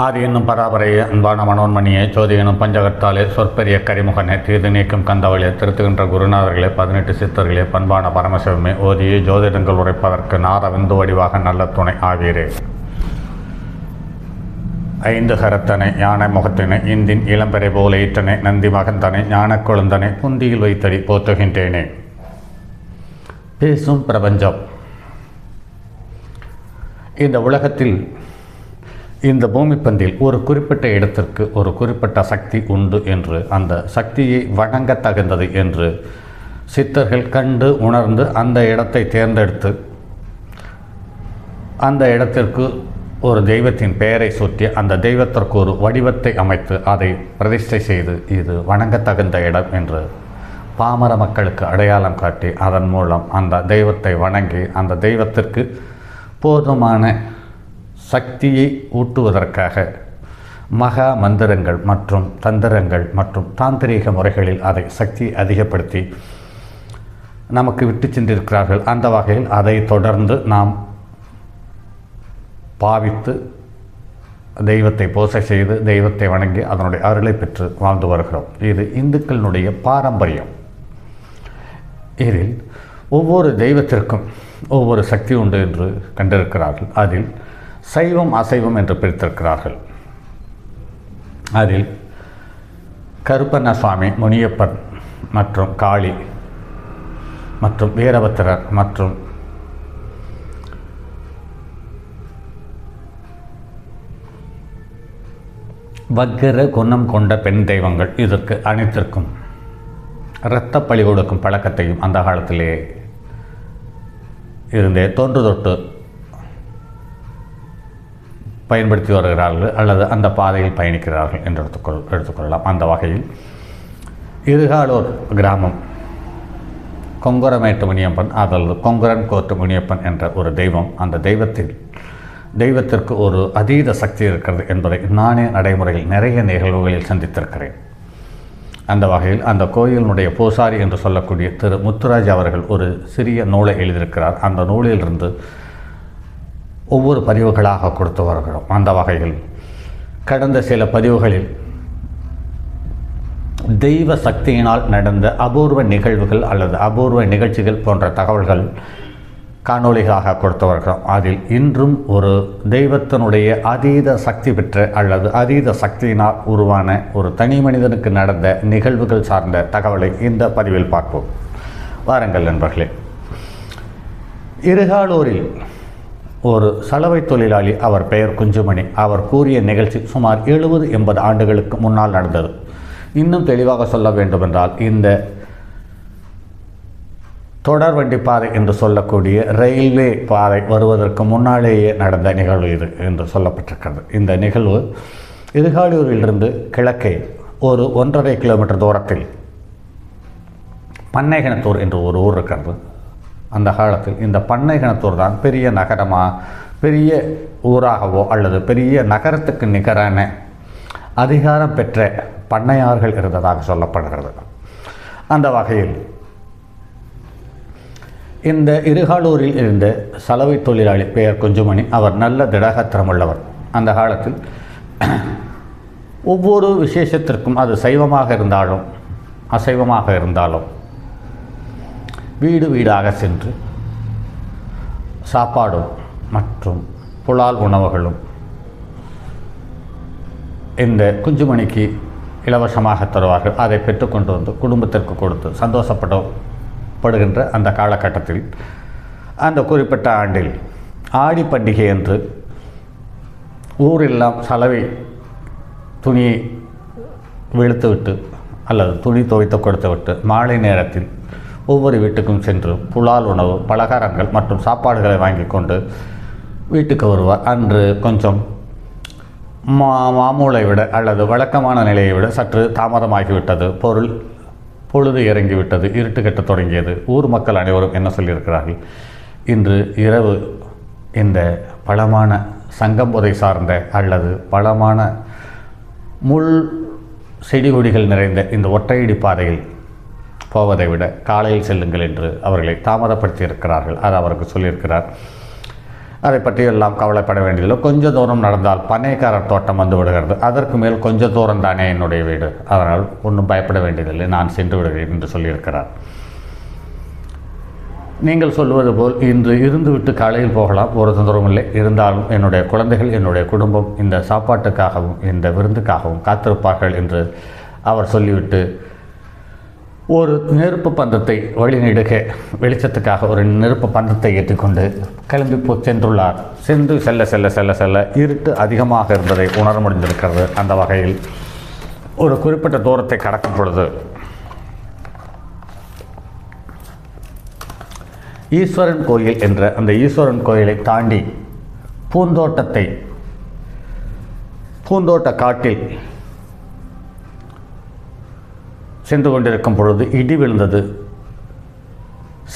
ஆதி என்னும் பராபரைய அன்பான மனோன்மணியை ஜோதி எனும் பஞ்சகத்தாலே சொற்பெரிய கரிமுகனை தீர்த்து நீக்கும் கந்தவளே திருத்துகின்ற குருநாதர்களே பதினெட்டு சித்தர்களே பண்பான பரமசிவமே ஓதியே ஜோதிடங்கள் உரைப்பதற்கு நார விந்து வடிவாக நல்ல துணை ஆவீரே. ஐந்து கரத்தனை யானை முகத்தினை இந்தின் இளம்பெறை போல ஈற்றனை நந்தி மகந்தனை ஞான கொழுந்தனை புந்தியில் வைத்தடி போத்துகின்றேனே பேசும் பிரபஞ்சம். இந்த உலகத்தில் இந்த பூமிப்பந்தில் ஒரு குறிப்பிட்ட இடத்திற்கு ஒரு குறிப்பிட்ட சக்தி உண்டு என்று அந்த சக்தியை வணங்க தகுந்தது என்று சித்தர்கள் கண்டு உணர்ந்து அந்த இடத்தை தேர்ந்தெடுத்து அந்த இடத்திற்கு ஒரு தெய்வத்தின் பெயரை சுற்றி அந்த தெய்வத்திற்கு ஒரு வடிவத்தை அமைத்து அதை பிரதிஷ்டை செய்து இது வணங்கத்தகுந்த இடம் என்று பாமர மக்களுக்கு அடையாளம் காட்டி அதன் மூலம் அந்த தெய்வத்தை வணங்கி அந்த தெய்வத்திற்கு போதுமான சக்தியை ஊட்டுவதற்காக. மகா மந்திரங்கள் மற்றும் தந்திரங்கள் மற்றும் தாந்திரீக முறைகளில் அதை சக்தியை அதிகப்படுத்தி நமக்கு விட்டு சென்றிருக்கிறார்கள். அந்த வகையில் அதை தொடர்ந்து நாம் பாவித்து தெய்வத்தை பூசை செய்து தெய்வத்தை வணங்கி அதனுடைய அருளை பெற்று வாழ்ந்து வருகிறோம். இது இந்துக்களினுடைய பாரம்பரியம். இதில் ஒவ்வொரு தெய்வத்திற்கும் ஒவ்வொரு சக்தி உண்டு என்று கண்டிருக்கிறார்கள். அதில் சைவம் அசைவம் என்று பிரித்திருக்கிறார்கள். அதில் கருப்பண்ணசாமி முனியப்பன் மற்றும் காளி மற்றும் வீரபத்திரர் மற்றும் வக்கிர குணம் கொண்ட பெண் தெய்வங்கள் இதற்கு அனைத்திற்கும் இரத்த பழி கொடுக்கும் பழக்கத்தையும் அந்த காலத்திலே இருந்தே தொன்று தொட்டு பயன்படுத்தி வருகிறார்கள் அல்லது அந்த பாதையில் பயணிக்கிறார்கள் என்று எடுத்துக்கொள் எடுத்துக்கொள்ளலாம். அந்த வகையில் இருகாலூர் கிராமம் கொங்குரமேட்டு முனியப்பன் அதாவது கொங்குரன் கோட்டு முனியப்பன் என்ற ஒரு தெய்வம் அந்த தெய்வத்தில் தெய்வத்திற்கு ஒரு அதீத சக்தி இருக்கிறது என்பதை நானே நடைமுறையில் நிறைய நிகழ்வுகளில் சந்தித்திருக்கிறேன். அந்த வகையில் அந்த கோயிலினுடைய பூசாரி என்று சொல்லக்கூடிய திரு முத்துராஜ் அவர்கள் ஒரு சிறிய நூலை எழுதியிருக்கிறார். அந்த நூலிலிருந்து ஒவ்வொரு பதிவுகளாக கொடுத்து வருகிறோம். அந்த வகையில் கடந்த சில பதிவுகளில் தெய்வ சக்தியினால் நடந்த அபூர்வ நிகழ்வுகள் அல்லது அபூர்வ நிகழ்ச்சிகள் போன்ற தகவல்கள் காணொளிகளாக கொடுத்து வருகிறோம். அதில் இன்றும் ஒரு தெய்வத்தினுடைய அதீத சக்தி பெற்ற அல்லது அதீத சக்தியினால் உருவான ஒரு தனி மனிதனுக்கு நடந்த நிகழ்வுகள் சார்ந்த தகவலை இந்த பதிவில் பார்ப்போம். வாருங்கள் நண்பர்களே. இருகாலூரில் ஒரு சலவை தொழிலாளி அவர் பெயர் குஞ்சுமணி. அவர் கூறிய நிகழ்ச்சி சுமார் எழுபது எண்பது ஆண்டுகளுக்கு முன்னால் நடந்தது. இன்னும் தெளிவாக சொல்ல வேண்டுமென்றால் இந்த தொடர் வண்டி பாதை என்று சொல்லக்கூடிய ரயில்வே பாதை வருவதற்கு முன்னாலேயே நடந்த நிகழ்வு இது என்று சொல்லப்பட்டிருக்கிறது. இந்த நிகழ்வு எதிர்காலூரிலிருந்து கிழக்கே ஒரு ஒன்றரை கிலோமீட்டர் தூரத்தில் பண்ணைகணத்தூர் என்று ஒரு ஊர் இருக்கிறது. அந்த காலத்தில் இந்த பண்ணைகணத்தூர் தான் பெரிய நகரமாக பெரிய ஊராகவோ அல்லது பெரிய நகரத்துக்கு நிகரான அதிகாரம் பெற்ற பண்ணையார்கள் இருந்ததாக சொல்லப்படுகிறது. அந்த வகையில் இந்த இருகாலூரில் இருந்த சலவை தொழிலாளி பெயர் குஞ்சுமணி அவர் நல்ல திடகத்திரமுள்ளவர் அந்த காலத்தில் ஒவ்வொரு விசேஷத்திற்கும் அது சைவமாக இருந்தாலும் அசைவமாக இருந்தாலும் வீடு வீடாக சென்று சாப்பாடும் மற்றும் புலால் உணவுகளும் இந்த குஞ்சுமணிக்கு இலவசமாக தருவார்கள். அதை பெற்றுக்கொண்டு வந்து குடும்பத்திற்கு கொடுத்து சந்தோஷப்படப்படுகின்ற அந்த காலகட்டத்தில் அந்த குறிப்பிட்ட ஆண்டில் ஆடி பண்டிகை என்று ஊரெல்லாம் சலவை துணியை வெளுத்துவிட்டு அல்லது துணி துவைத்து கொடுத்துவிட்டு மாலை நேரத்தில் ஒவ்வொரு வீட்டுக்கும் சென்று புலால் உணவு பலகாரங்கள் மற்றும் சாப்பாடுகளை வாங்கி கொண்டு வீட்டுக்கு வருவார். அன்று கொஞ்சம் மா மாமூலை விட அல்லது வழக்கமான நிலையை விட சற்று தாமதமாகிவிட்டது. பொருள் பொழுது இறங்கிவிட்டது. இருட்டு கட்டத் தொடங்கியது. ஊர் மக்கள் அனைவரும் என்ன சொல்லியிருக்கிறார்கள்? இன்று இரவு இந்த பழமான சங்கம்புதை சார்ந்த அல்லது பழமான முள் செடி கொடிகள் நிறைந்த இந்த ஒற்றையடி பாதையில் போவதை விட காலையில் செல்லுங்கள் என்று அவர்களை தாமதப்படுத்தி இருக்கிறார்கள் அது அவருக்கு சொல்லியிருக்கிறார். அதை பற்றி எல்லாம் கவலைப்பட வேண்டியதில்லை. கொஞ்சம் தூரம் நடந்தால் பனைக்காரர் தோட்டம் வந்து விடுகிறது. அதற்கு மேல் கொஞ்சம் தூரம் தானே என்னுடைய வீடு. அதனால் ஒன்றும் பயப்பட வேண்டியதில்லை. நான் சென்று விடுகிறேன் என்று சொல்லியிருக்கிறார். நீங்கள் சொல்வது போல் இன்று இருந்துவிட்டு காலையில் போகலாம். ஒரு தொந்தரவும் இல்லை. இருந்தாலும் என்னுடைய குழந்தைகள் என்னுடைய குடும்பம் இந்த சாப்பாட்டுக்காகவும் இந்த விருந்துக்காகவும் காத்திருப்பார்கள் என்று அவர் சொல்லிவிட்டு ஒரு நெருப்பு பந்தத்தை வழிநெடுக. வெளிச்சத்துக்காக ஒரு நெருப்பு பந்தத்தை ஏற்றிக்கொண்டு கிளம்பி போ சென்றுள்ளார். சென்று செல்ல செல்ல செல்ல செல்ல இருட்டு அதிகமாக இருந்ததை உணர முடிந்திருக்கிறது. அந்த வகையில் ஒரு குறிப்பிட்ட தூரத்தை கடக்கும் பொழுது ஈஸ்வரன் கோயில் என்ற அந்த ஈஸ்வரன் கோயிலை தாண்டி பூந்தோட்டத்தை பூந்தோட்ட காட்டில் சென்று கொண்டிருக்கும் பொழுது இடி விழுந்தது.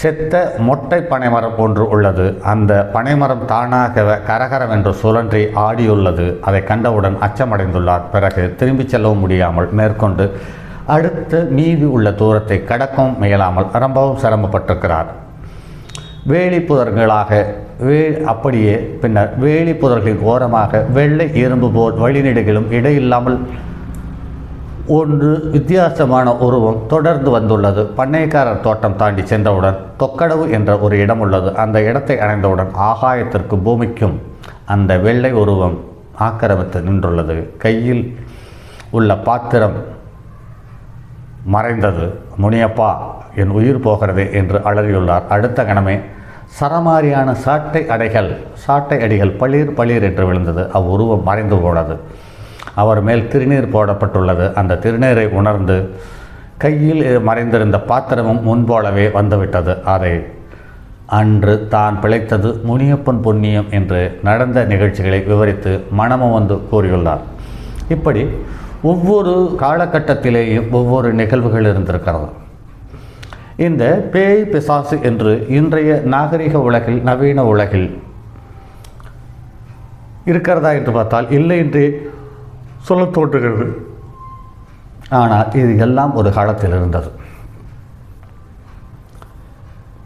செத்த மொட்டை பனைமரம் ஒன்று உள்ளது. அந்த பனைமரம் தானாக கரகரம் என்று சுழன்றி ஆடியுள்ளது. அதை கண்டவுடன் அச்சமடைந்துள்ளார். பிறகு திரும்பிச் செல்லவும் முடியாமல் மேற்கொண்டு அடுத்த மீதி உள்ள தூரத்தை கடக்கவும் முயலாமல் ரொம்பவும் சிரமப்பட்டிருக்கிறார். வேலி புதர்களாக வே அப்படியே பின்னர் வேலி புதர்களின் ஓரமாக வெள்ளை இரும்பு போல் வழிநெடுகளும் இடையில்லாமல் ஒன்று வித்தியாசமான உருவம் தொடர்ந்து வந்துள்ளது. பண்ணைக்காரர் தோட்டம் தாண்டி சென்றவுடன் தொக்கடவு என்ற ஒரு இடம் உள்ளது. அந்த இடத்தை அடைந்தவுடன் ஆகாயத்திற்கு பூமிக்கும் அந்த வெள்ளை உருவம் ஆக்கிரமித்து நின்றுள்ளது. கையில் உள்ள பாத்திரம் மறைந்தது. முனியப்பா என் உயிர் போகிறது என்று அலறியுள்ளார். அடுத்த கணமே சரமாரியான சாட்டை அடைகள் சாட்டை அடிகள் பளிர் பளிர் என்று விழுந்தது. அவ்வுருவம் மறைந்து போனது. அவர் மேல் திருநீர் போடப்பட்டுள்ளது. அந்த திருநீரை உணர்ந்து கையில் மறைந்திருந்த பாத்திரமும் முன்போலவே வந்துவிட்டது. அதை அன்று தான் பிழைத்தது முனியப்பன் புண்ணியம் என்று நடந்த நிகழ்ச்சிகளை விவரித்து மனமும் வந்து கூறியுள்ளார். இப்படி ஒவ்வொரு காலகட்டத்திலேயும் ஒவ்வொரு நிகழ்வுகள் இருந்திருக்கிறது. இந்த பேய் பிசாசு என்று இன்றைய நாகரிக உலகில் நவீன உலகில் இருக்கிறதா என்று பார்த்தால் இல்லை என்று சொல்ல தோற்றுகிறது. ஆனால் இது எல்லாம் ஒரு காலத்தில் இருந்தது.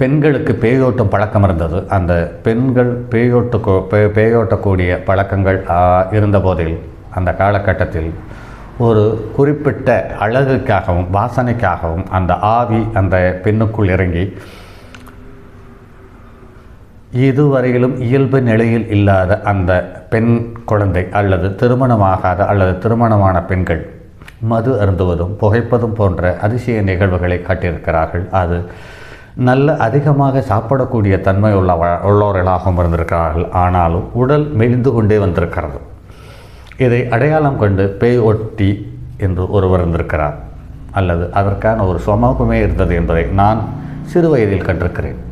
பெண்களுக்கு பேயோட்டும் பழக்கம் இருந்தது. அந்த பெண்கள் பேயோட்டு பேயோட்டக்கூடிய பழக்கங்கள் இருந்த போதில் அந்த காலகட்டத்தில் ஒரு குறிப்பிட்ட அழகுக்காகவும் வாசனைக்காகவும் அந்த ஆவி அந்த பெண்ணுக்குள் இறங்கி இதுவரையிலும் இயல்பு நிலையில் இல்லாத அந்த பெண் குழந்தை அல்லது திருமணமாகாத அல்லது திருமணமான பெண்கள் மது அருந்துவதும் புகைப்பதும் போன்ற அதிசய நிகழ்வுகளை காட்டியிருக்கிறார்கள். அது நல்ல அதிகமாக சாப்பிடக்கூடிய தன்மை உள்ள உள்ளவர்களாகவும் இருந்திருக்கிறார்கள். ஆனாலும் உடல் மெலிந்து கொண்டே வந்திருக்கிறது. இதை அடையாளம் கண்டு பேய் ஒட்டி என்று ஒருவர் இருந்திருக்கிறார். அல்லது அதற்கான ஒரு சமூகமே இருந்தது என்பதை நான் சிறு வயதில் கண்டிருக்கிறேன்.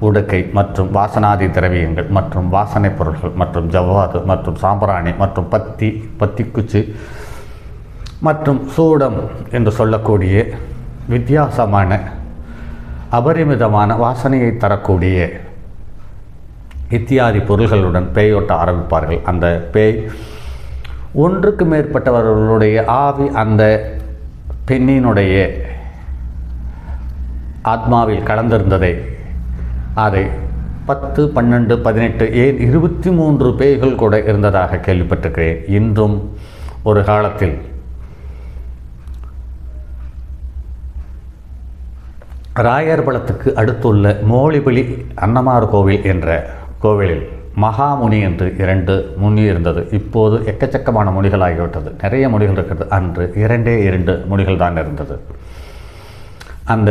உடுக்கை மற்றும் வாசனாதி திரவியங்கள் மற்றும் வாசனைப் பொருட்கள் மற்றும் ஜவ்வாது மற்றும் சாம்பிராணி மற்றும் பத்தி பத்திக்குச்சி மற்றும் சூடம் என்று சொல்லக்கூடிய வித்தியாசமான அபரிமிதமான வாசனையை தரக்கூடிய இத்தியாதி பொருள்களுடன் பேயோட்ட ஆரம்பிப்பார்கள். அந்த பேய் ஒன்றுக்கு மேற்பட்டவர்களுடைய ஆவி அந்த பெண்ணினுடைய ஆத்மாவில் கலந்திருந்ததை அதை பத்து பன்னெண்டு பதினெட்டு ஏன் இருபத்தி மூன்று பேய்கள் கூட இருந்ததாக கேள்விப்பட்டிருக்கிறேன். இன்றும் ஒரு காலத்தில். ராயர்பலத்துக்கு அடுத்துள்ள மோளிபலி அன்னமார் கோவில் என்ற கோவிலில் மகாமுனி என்று இரண்டு முனி இருந்தது. இப்போது எக்கச்சக்கமான முனிகள் ஆகிவிட்டது நிறைய முனிகள் இருக்கிறது. அன்று இரண்டே இரண்டு முனிகள் தான் இருந்தது. அந்த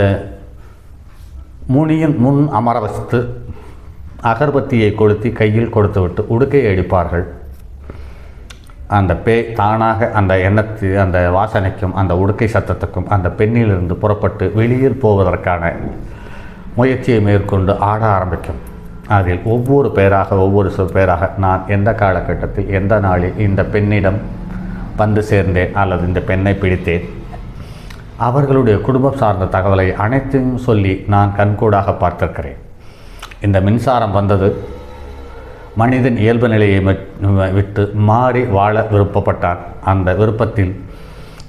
முனியின் முன் அமர வைத்து அகர்பத்தியை கொளுத்தி கையில் கொடுத்துவிட்டு உடுக்கையை அடிப்பார்கள். அந்த பேய் தானாக அந்த எண்ணத்து அந்த வாசனைக்கும் அந்த உடுக்கை சத்தத்துக்கும் அந்த பெண்ணிலிருந்து புறப்பட்டு வெளியில் போவதற்கான முயற்சியை மேற்கொண்டு ஆட ஆரம்பிக்கும். அதில் ஒவ்வொரு பேராக ஒவ்வொரு சொல் பேராக நான் எந்த காலகட்டத்தில் எந்த நாளில் இந்த பெண்ணிடம் வந்து சேர்ந்தேன் அல்லது இந்த பெண்ணை பிடித்தேன்? அவர்களுடைய குடும்பம் சார்ந்த தகவலை அனைத்தையும் சொல்லி நான் கண்கூடாக பார்த்திருக்கிறேன். இந்த மின்சாரம் வந்தது. மனிதன் இயல்பு நிலையை விட்டு மாறி வாழ விருப்பப்பட்டான். அந்த விருப்பத்தில்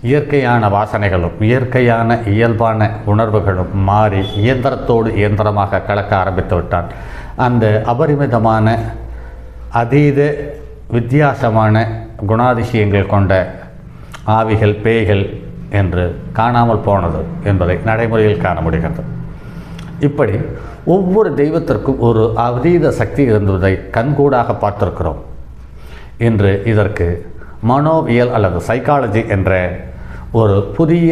இயற்கையான வாசனைகளும் இயற்கையான இயல்பான உணர்வுகளும் மாறி இயந்திரத்தோடு இயந்திரமாக கலக்க ஆரம்பித்து விட்டான். அந்த அபரிமிதமான அதீத வித்தியாசமான குணாதிசயங்கள் கொண்ட ஆவிகள் பேய்கள் என்று காணாமல் போனது என்பதை நடைமுறையில் காண முடிகிறது. இப்படி ஒவ்வொரு தெய்வத்திற்கும் ஒரு அதீத சக்தி இருந்ததை கண்கூடாக பார்த்திருக்கிறோம். இன்று இதற்கு மனோவியல் அல்லது சைக்காலஜி என்ற ஒரு புதிய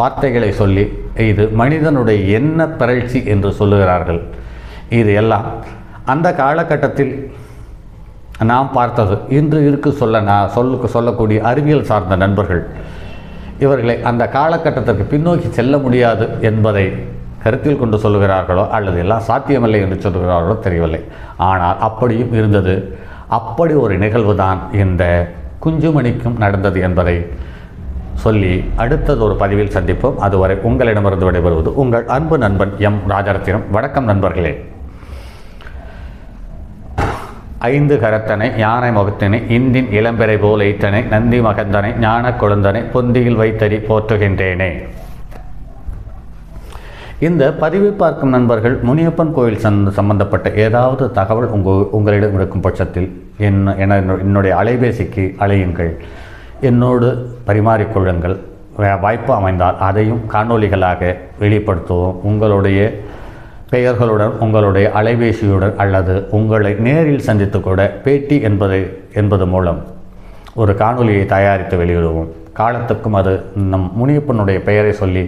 வார்த்தைகளை சொல்லி இது மனிதனுடைய என்ன பிறழ்ச்சி என்று சொல்லுகிறார்கள். இது எல்லாம் அந்த காலகட்டத்தில் நாம் பார்த்தது இன்று இருக்கு சொல்ல நான் சொல்லுக்கு சொல்லக்கூடிய அறிவியல் சார்ந்த நண்பர்கள் இவர்களை அந்த காலகட்டத்திற்கு பின்னோக்கி செல்ல முடியாது என்பதை கருத்தில் கொண்டு சொல்கிறார்களோ அல்லது எல்லாம் சாத்தியமில்லை என்று சொல்கிறார்களோ தெரியவில்லை. ஆனால் அப்படியும் இருந்தது. அப்படி ஒரு நிகழ்வு தான் இந்த குஞ்சுமணிக்கும் நடந்தது என்பதை சொல்லி அடுத்தது ஒரு பதிவில் சந்திப்போம். அதுவரை உங்களிடமிருந்து விடைபெறுவது உங்கள் அன்பு நண்பன் எம் ராஜரத்தினம். வணக்கம் நண்பர்களே. ஐந்து கரத்தனை யானை முகத்தினை இந்தின் இளம்பெறை போல் ஐத்தனை நந்தி மகந்தனை ஞான கொழுந்தனை பொந்தியில் வைத்தறி போற்றுகின்றேனே. இந்த பதிவை பார்க்கும் நண்பர்கள் முனியப்பன் கோயில் சந்த சம்பந்தப்பட்ட ஏதாவது தகவல் உங்கள் உங்களிடம் இருக்கும் பட்சத்தில் என் என என்னுடைய அலைபேசிக்கு அழையுங்கள் என்னோடு பரிமாறிக்கொள்ளுங்கள் வாய்ப்பு அமைந்தால் அதையும் காணொளிகளாக வெளிப்படுத்துவோம். உங்களுடைய பெயர்களுடன் உங்களுடைய அலைபேசியுடன் அல்லது உங்களை நேரில் சந்தித்து கூட பேட்டி என்பது என்பது மூலம் ஒரு காணொலியை தயாரித்து வெளியிடுவோம். காலத்துக்கும் அது நம் முனியப்பனுடைய பெயரை சொல்லி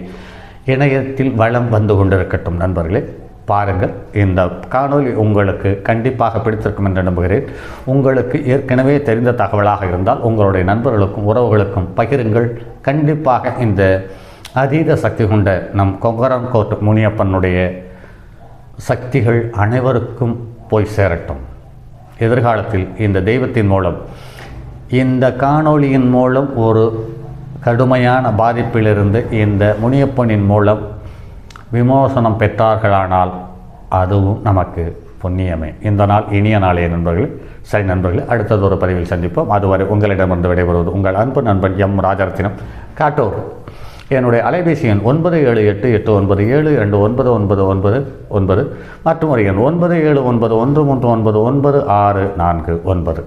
இணையத்தில் வளம் வந்து கொண்டிருக்கட்டும் நண்பர்களே. பாருங்கள் இந்த காணொலி உங்களுக்கு கண்டிப்பாக பிடித்திருக்கும் என்று நம்புகிறேன். உங்களுக்கு ஏற்கனவே தெரிந்த தகவலாக இருந்தால் உங்களுடைய நண்பர்களுக்கும் உறவுகளுக்கும் பகிருங்கள். கண்டிப்பாக இந்த அதீத சக்தி கொண்ட நம் கொங்கரன்கோட் முனியப்பனுடைய சக்திகள் அனைவருக்கும் போய் சேரட்டும். எதிர்காலத்தில் இந்த தெய்வத்தின் மூலம் இந்த காணொளியின் மூலம் ஒரு கடுமையான பாதிப்பிலிருந்து இந்த முனியப்பனின் மூலம் விமோசனம் பெற்றார்களானால் அதுவும் நமக்கு புண்ணியமே. இந்த நாள் இனிய நாளைய நண்பர்கள். சரி நண்பர்கள் அடுத்தது ஒரு பதிவில் சந்திப்போம். அதுவரை உங்களிடமிருந்து விடைபெறுவது உங்கள் அன்பு நண்பன் எம் ராஜரத்தினம் காட்டூர். என்னுடைய அலைபேசி எண் ஒன்பது ஏழு எட்டு எட்டு ஒன்பது ஏழு இரண்டு ஒன்பது ஒன்பது ஒன்பது ஒன்பது மற்றும் ஒரு எண் ஒன்பது ஏழு ஒன்பது ஒன்று மூன்று ஒன்பது ஒன்பது ஆறு நான்கு ஒன்பது.